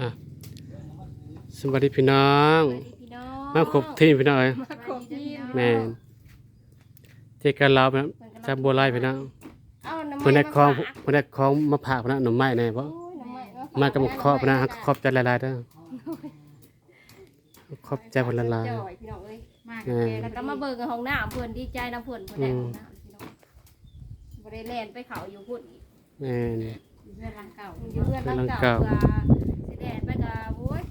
อะสวัสดีพี่น้องสวัสดีพี่น้องมาครบที่พี่น้องเอ้ยมาครบที่แม่นเจอกันเราแบบจากบัวไล่พี่น้องเอาน้ำเพิ่นได้ของฝากเพิ่นได้ของมาผ่ากพี่น้องหน่อไม้แน่บ่โอ้ยน้ำไม้ฝมากับครอบพี่น้องขอบใจหลายๆเด้อขอบใจเพิ่นหลาย จ่อยพี่น้องเอ้ยมาแม่กับแกแล้แล้ววก็ก็มามาเบิ่งห้องน้ำเพิ่นดีใจน้ำเพิ่นเพิ่นได้อืมห้องน้ำพี่น้องบ่ได้แล่นไปเขาอยู่พุ่นอีกๆแม่นอยู่เพื่อนหลังเก่าอยู่เพื่อนหลังหลังเก่าเก่าเพื่อสิ แล่นไปก็โอ้ย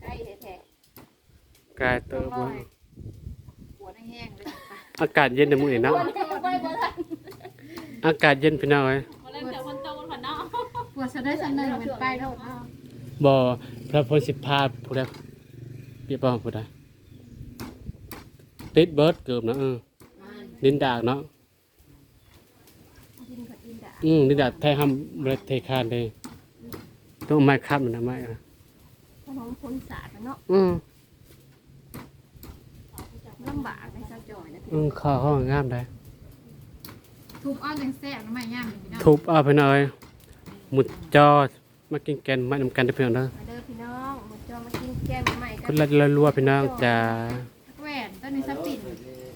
ใกล้แท้กายเติบบ่หัวแห้งๆเลยค่ะอากาศเย็นในมื้อนี้ๆเนาะคนที่ไปบ่ทันอากาศเย็นพี่น้องเอ้ยปวดสะได้สะเนินเป็นไปโลดเนาะบ่พระพลสิพาผู้ใดเปียบ่ผู้ใดติดเบิดเกือบเนาะเออดินดากเนาะกินกับกินด่าอืมนี่ดัดแท้ห้ำเบรดเทคานเลย ต้องไม้คับมันนะไม้นะขนมคนสาดเนาะอืมลำบากในซะจ่อยนะอืมข้าวห้องงามได้ทุบอ้อนจังแซ่บน้ำไม้ย่างอยู่พี่น้องทุบเอาไปหน่อยหมุดจอมากินแกนไม้นำกันได้เพียงเด้อมาเด้อพี่น้องมาจอมากินแกงใหม่กัคนละละรัวพี่น้องจ้าแหวนต้นนี้สปิน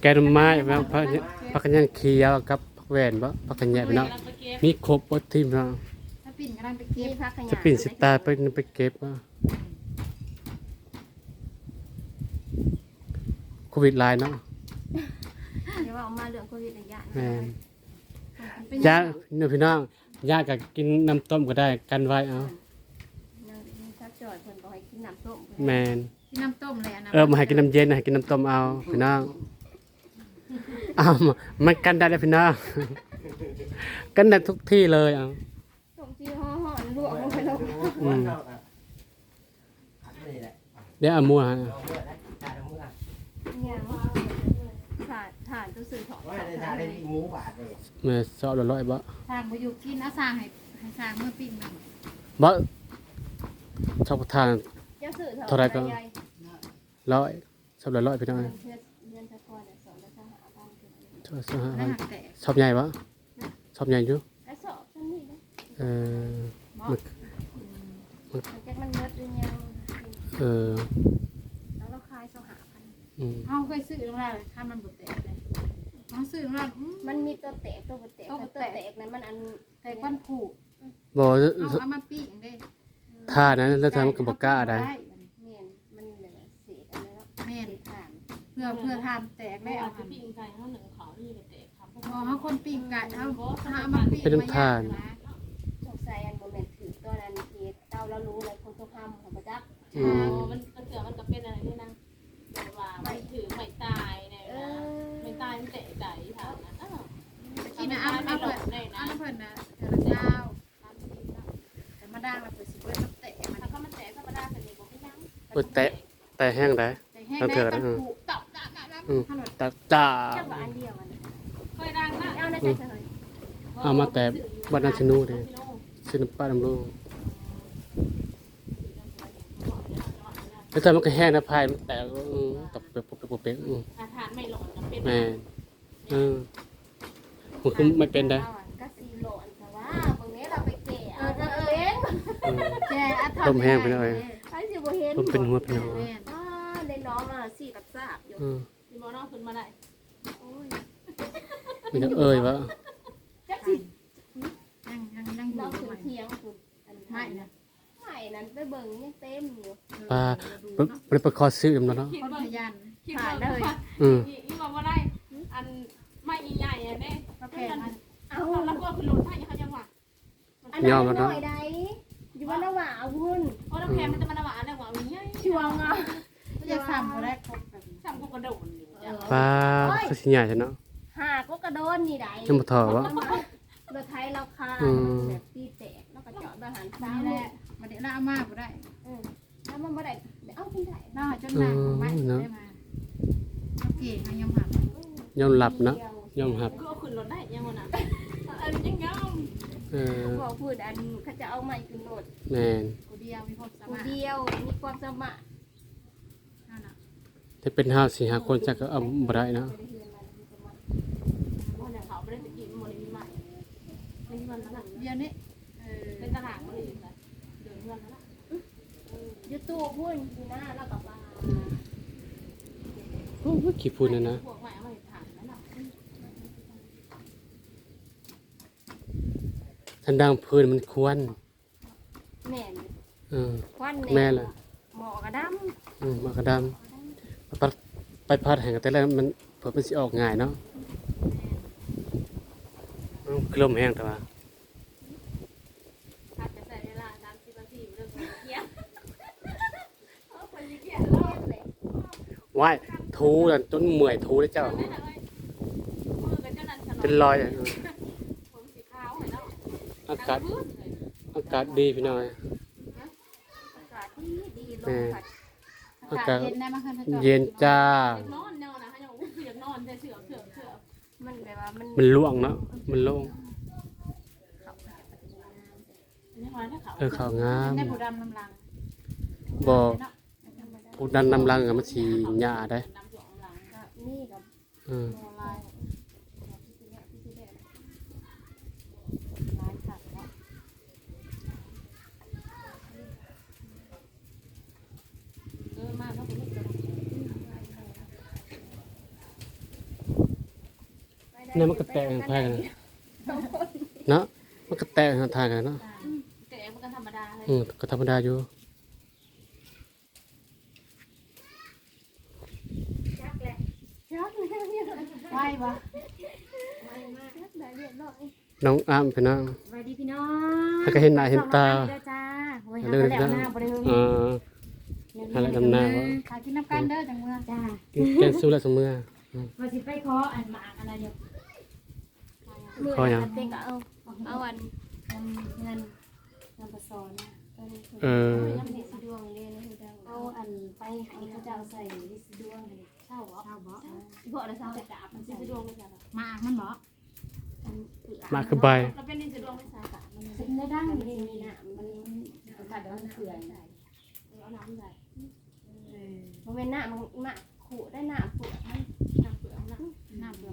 แกนไม้แบบพักพักกันยังเคียวกับพักแหวนบ่พักกันแย่พี่น้องมีครบหมดทีมเนาะส ปินกำลังไปเก็เก็บบพักขยะจะปิ่นสิตาร์ไปไปเก็บว่าโควิดหลายเนาะเดี๋ยวว่าเอามาเรื่องโควิดระยะแม่นเป็นยาเนี่ยพี่น้องยาก็กินน้ำต้มก็ได้กันไว้เอานางชักจ่อยเพิ่นบอกให้กินน้ำส้มแม่นที่น้ำต้มเลยอันนั้นเออมาให้กินน้ำเย็นให้กินน้ำต้มเอาพี่น้องเอามามันกันได้เลยพี่น้องกันได้ทุกที่เลยเอา ส้มที่ห่อห่อนลวกลงไปแล้ว อืม เดี๋ยวเอามัวฮะเนี่ยถ่านถ่านตัวสื่อถอดว่าในทางได้หมูบาทเลยเมื่อสอบละร้อยบ่ทางไปอยู่กินเอาสร้างให้ให้สร้างเมื่อปิ้งมันบ่ชอบทานจะสื่อเท่าไหร่ก็ร้อยสอบละร้อยพี่น้องเงินเพื่อนเงินสะพอนสองละสหพันธ์ชอบชอบแล้วหักแตกชอบใหญ่บ่ชอบใหญ่อยู่กระสอบชั้นนี้นะเออเนาะมันจะมันเมิดด้วยยังเออแล้วเราคายสหพันธ์อืมเขาเคยซื้อลงแล้วข้ามมันบดแตกเลยเขาซื้อลงแล้วอืม มันมีตัวแตกตัวบ่แตกตัวแตกนั้นมันอันแตกวันผูกบ่เอาเอามาปิ้งเด้ท่านั้นแล้วทำกับบ่กล้าได้เมียนมันเหลือเศษอันนั้นแล้วแม่นเศษถ่านเพื่อเพื่อทานแตกได้เอาจะทำปิ้งไก่เขาหนึ่งเขานี่เลยเตะครับพอเขาคนปิ้งไก่เอาเอามาปิ้งเป็นน้ำทานสงสัยอันโมเมนต์ถือตัวนั้นทีเต้าแล้วรู้เลยคนทุกคำข องพระจักอืมมันมันเสือมันก็เป็นอะไรนี่นะแบบว่าไม่ถือไม่ตายเนี่ยเอนะอไม่ตายมันเตะใจทางนั้นอ้าวกินนะเอาไม่เอาหลเปิดบได้เอานะเปิดนะเดี๋ยวเจ้าแต่มาด่างเราเปิดสิเปิดต้องเตะมันถ้าเขามันเตะธรรมดาแต่นี่บอกไม่นั่งเปิดแตะ แต่แห้งได้แต่แห้งได้ปันผูกตบตบตบอืมถนนตาจ้าจังหวะอันเดียวมันค่อยดังนะเอาในใจเลยเอามาแต่บ้านนาชนูเด้ซื้อน้ำปลาน้ำลูก แล้วแต่มันก็แห้งนะพายมันแตกอืมตบเป๊กเป๊กเป๊กเป๊กอืมอาหารไม่หลอนเป็นแม่นเออมันคือไม่เป็นได้ก็ซีโลนแต่ว่าตรงนี้เราไปแก่เอาจะเล่นอืมแช่อัดต้มแห้งไปหน่อยใครสิบ่เห็นมันเป็นหัวเป็นหัวแม่นอ่าในน้องอะสี่กับทราบอยู่อืมมีมอนอกขึ้นมาได้โอ้ยมีแต่เอ่ยวะจักสิยังยังยังอเรายู่ถึงใหม่เทียงคุณอันไม่นะไม่นั้นไปเบิ่งยังเต็มอยู่ ปลา ไม่ได้ไปคอซื้อมันเนาะคิดคนว่าพยันคิดว่าอืมอีบอกว่าได้ อันไม่ใหญ่ๆเนี่ยประเภทมันเอาแล้วก็คือหลุดให้เขายังว่าอันนั้นน้อยใดอยู่ว่าละว่าเอาวุ่นเพราะน้ำแข็งมันจะมาหวานแล้วว่ามีใหญ่ช่วงอะจะซ้ำก็ได้ครบแบบซ้ำก็กระโดดปลาคือสิใหญ่ใช่เนาะหาก็กระโดนนี่ใดยังบ่ถอวะรถไทยเราคาอืมแบบตีแตกแล้วก็จอดบาหารซ้านี้ยแหแหละละมาเดี๋ยวเราเอามาบ่ได้ แล้วมันบ่ได้ เอ้าที่ไหนเราจนหนักไม่ได้มาโอเคเขายอมหักยอมหลับเนาะยอมหับก็เอาขึ้นรถได้ยังไงนะอันยังยังเออบอกพูดอันเขาจะเอาไม้ขึ้นรถแม่นกูเดียวมีความสาผู้มารถเดียวมีความสามารถนั่นน่ะถ้าเป็นห้าสี่ห้าคนจะก็เอาบ่ได้เนาะวันนี้เขาไม่ได้ตะกี้มันมีใหม่ไม่มีวันนั้นเดียวนี้เออเป็นตลาดมันเลยเดินเงินแล้วตู้พุ่นอยู่หน้าแล้วกับว่าโอ้ยขี้ฝุ่นนะนะ พวกใหม่เอามาถามแล้วเนาะทันดังพื้นมันควรแม่นเออ ควันแม่ล่ะ หมอกระดอืมมากระดำไปไปพัดแห่งแต่แล้วมันเผื่อมันสิออกง่ายเนาะอืมคือลมแห้งแต่ว่าอาจจะใส่เวลา30นาทีเรื่องของเที่ยงเอาคนเที่ยงำ แล้ว เลย ว่ายทูนั่นจนเมื่อยทูเลยเจ้าเลยมือกันเจ้านั้นฉลองเป็นรอยอะอากาศอากาศดีพี่น้อยอากาศดีดีลแม่อากาศเย็นจ้า มันแบบว่ามันมันล่วงเนาะมันโล่งเออเขาวงาม ได้ผู้ดำน้ำลัง บ่ เนาะผู้ดันนำรังอะมันสีหญ้าได้น้ำหยองหลังก็นี่กับเออโมลายลายสัตว์เนาะเออมาแล้วผมไม่เจอเนี่ยมันก็แตกทางภายกันเนาะมันก็แตกทางทางกันเนาะแต่มันก็ธรรมดาเลยอืมก็ธรรมดาอยู่ จักแหละ ไหวปะไม่มากจักได้เรียบร้อยน้องอ้ามพี่น้องสวัสดีพี่น้องให้ก็เห็นหน้าเห็นตาสวัสดีจ้าโอ้ยหาเรื่องไปแล้วหน้าบ่ได้เฮิงเอออะไรดำหน้าบ่ขายกินน้ำกันเด้อจังเมื่อจ้ากินแกงสู้แล้วเสมอว่าสิไปขออันหมากอะไรเดียวมือขอหยังเต็งก็เอาเอาอันเงินเงินเงินประสอนนะตอนนี้เออยังเด็กสิดวงเลยนะคุณเจ้าเอาอันไปให้เขาเจ้าใส่ลิสดวงเลย เช่าบ่เช่าบ่เพราะอะไรสาวแต่กาบมันจะดวงไม่ใช่หรอมากมันบ่อันคือมาคือใบเราเป็นนินจะดวงไม่ใช่ค่ะมันซึ่งได้ดังดีนี่นะมันมันขาดมันเขื่อนเอาน้ำใส่มันเป็นหน้ามันหน้าขู่ได้หน้าปวดมันน้ำเปลือกน้ำน้ำเบื่อ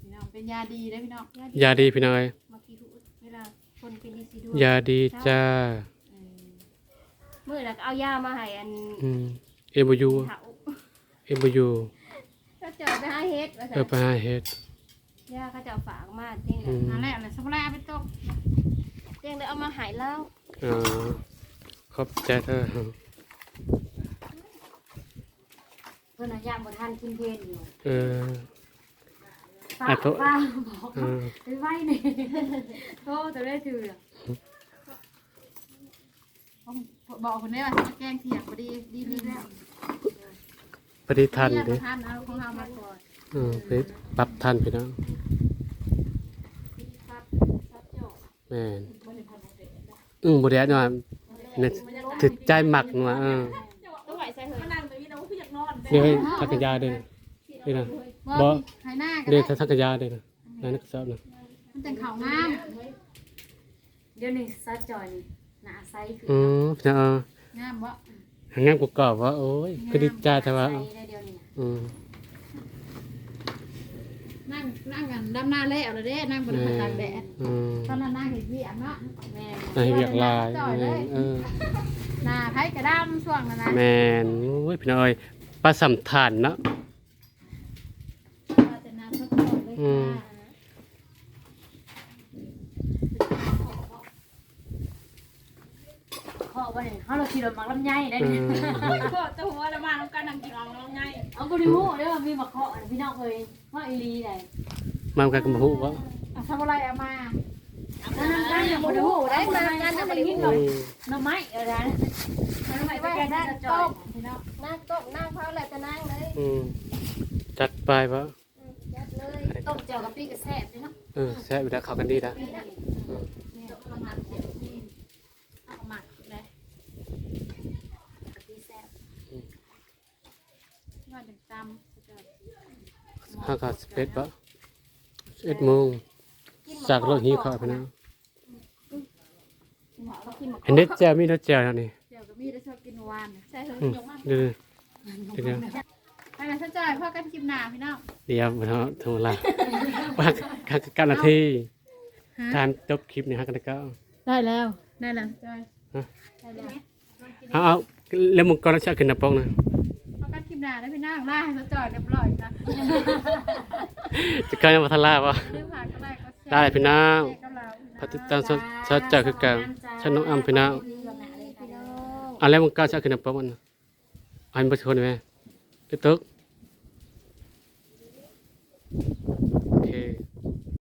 พี่น้องเป็นยาดีได้พี่น้องยาดีพี่น้อยมาขี้หูเวลาคนเป็นลิสดวงยาดีจ้าเมื่อแล้วก็เอายามาให้อันอืมเอบูยูเถา เอบูยูก็เจอไปหาเฮ็ดว่าเออไปหาเฮ็ดยาเขาจะฝากมาเต็งอืมนั่นแหละอะไรสักแรกไปตกเต็งเลยเอามาหายแล้วอ๋อขอบใจเธอเพื่อนยามบ่ทันกินเพลนอยู่เออ ป้าอะโทษป้าบอกเออไปไหวนี่โทษจะได้ถือบอกคนนี้ว่าแกงเถียงพอดีดีดีแล้ว ปฏิทันเดิเด้ทานเอาของเรามาก่อนเออไปปรับทันพี่น้องซับซับจอกแม่นอืมบ่ได้นอนเนี่ยถึกใจหมักนัวเออต้องไหวใส่เหอะมานั่งตรงนี้นะว่าคืออยากนอนเดี๋ยวให้ทักกะยาเด้อนี่นะบ่ไข่หน้ากันเดี๋ยวทักกะยาเด้อนะนั่นก็ชอบนะมันจังเขางามเดี๋ยวนี้ซาจอยนี่หน้าใสขึ้นอืมพี่น้องเอองามบ่ หางานกูกรอบว่าโอ้ยก็ดีใจแต่ว่าใสได้เดี๋ยวนี้อืมนั่งนั่งกันดำหน้าเละเอาเลยเด้นั่งบนตากแดดอืมตอนนั้นนั่งเห็นพี่อันเนาะแม่ให้เรียกลายจ่อยเลยเออหน้าไผกระดำช่วงนั้นนะแม่นโอ้ยพี่น้องเอ้ยปลาสำทานเนาะ แต่น้ำสดๆเลย อืม ค่ะ เพราะว่า เนี่ยเขาเราขี่รถมักลำไยได้อืเนี่ยมก็จะหัวละมาแล้วกันนั่งกินเราไงเอาบริโภคได้ว่ามีมะเคาะพี่น้องเคยว่าอีลีได้มากันกับฮู้ว่าเอาทำอะไรเอามานั่นนั่นบริโภคได้มานั่นบริโภอืคมหน่อไม้อะไรนะหน่อไม้ไว้ไปแกนั่นั่งงต้ต้มมพี่น้องนั่งต้มนั่งเขาอะไรจะนั่งเลยอืมจัดไปปะยัดเลยต้มเจียวกับปีกระแซบเลยเนาะเออแซ่บอยู่แล้วเข้ากันดีนะประมาณเจ็ดปีเอาหมักเลย ปีแซบ ว่าจังตำ ห้ากับสิบเอ็ดปะสิบเอ็ดโมงจากรถหิวข้าวไปนะเห็นเด็ดแจ่วมีเด็ดแจ่วแล้วนี่เดี๋ยวก็มีได้ชอบกินหวานใช่เหอะอืมยกมาเดี๋ยวเดี๋ยวเดี๋ยวไปกันซะจ่อยพ่อกันคลิปหน้าพี่น้อง เดี๋ยวมาทำอะไรว่าการนาทีทานจบคลิปนี่ฮะกันก็ได้แล้ว ได้แล้วจ่อยเอาเอาแล้วมึงก็รักษาขึ้นหน้าปกนะ น้าได้วไปนั่งล่าให้เขาจอดเรียบร้อยนะจะกลายเป็นวัฒนลาบวะได้พี่น้องร์กับเราพัฒนาสดสดจากคือการฉันน้องอ้ํพี่น้าอันแรกมันกล้าจะขึ้นมาปั๊บมันน่ะอันเป็นคนไหมไอ้ตึก